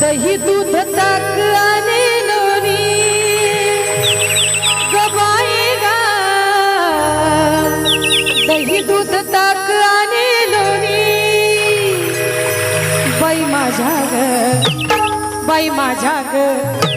दही दूध ताक आणि लोणी गबाई गा दही दूध ताक आणि लोणी बाई माझ्या ग बाई ग.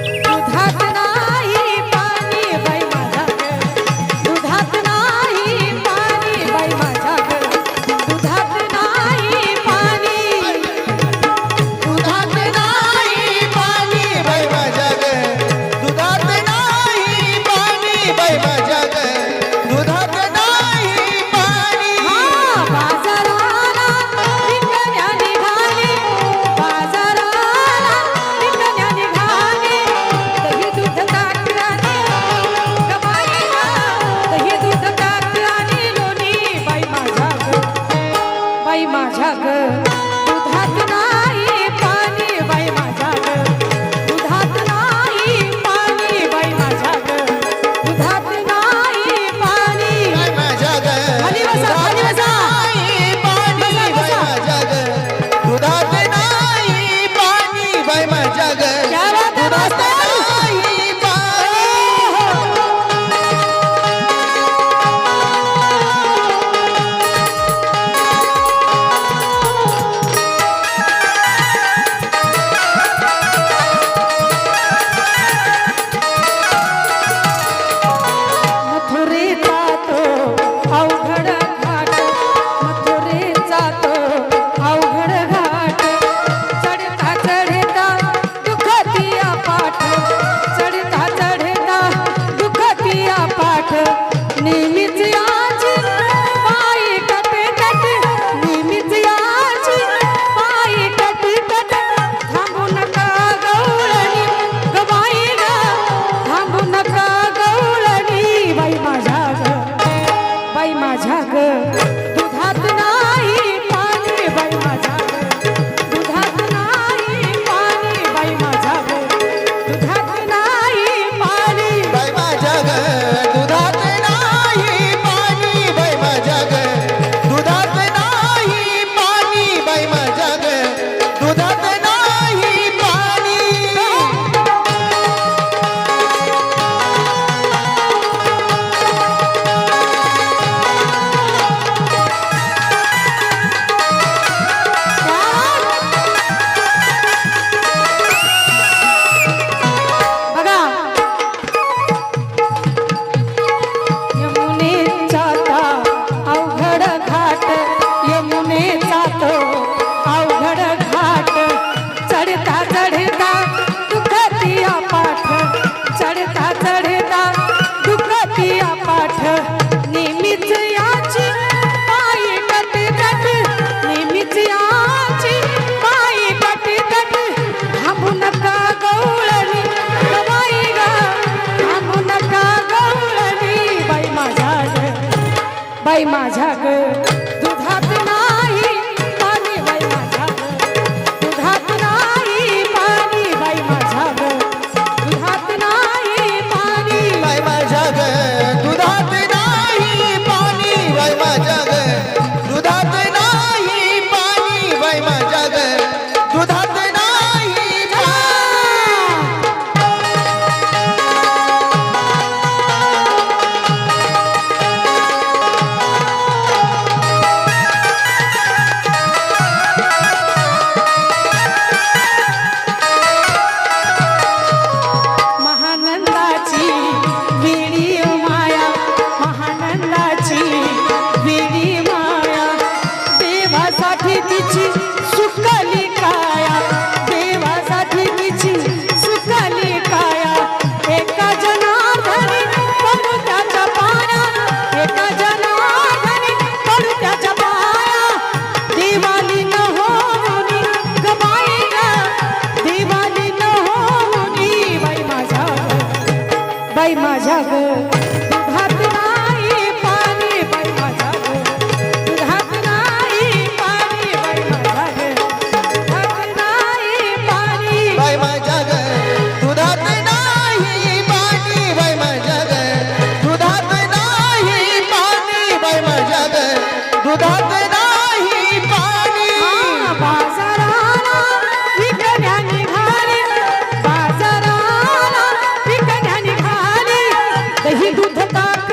자, 그. बाई माझ्या दुधात पाणी बाई माझ्या दुधात नाही पाणी बाई पाणी. बाई माझ्या दुधात नाही पाणी दुधात नाही दही दूध का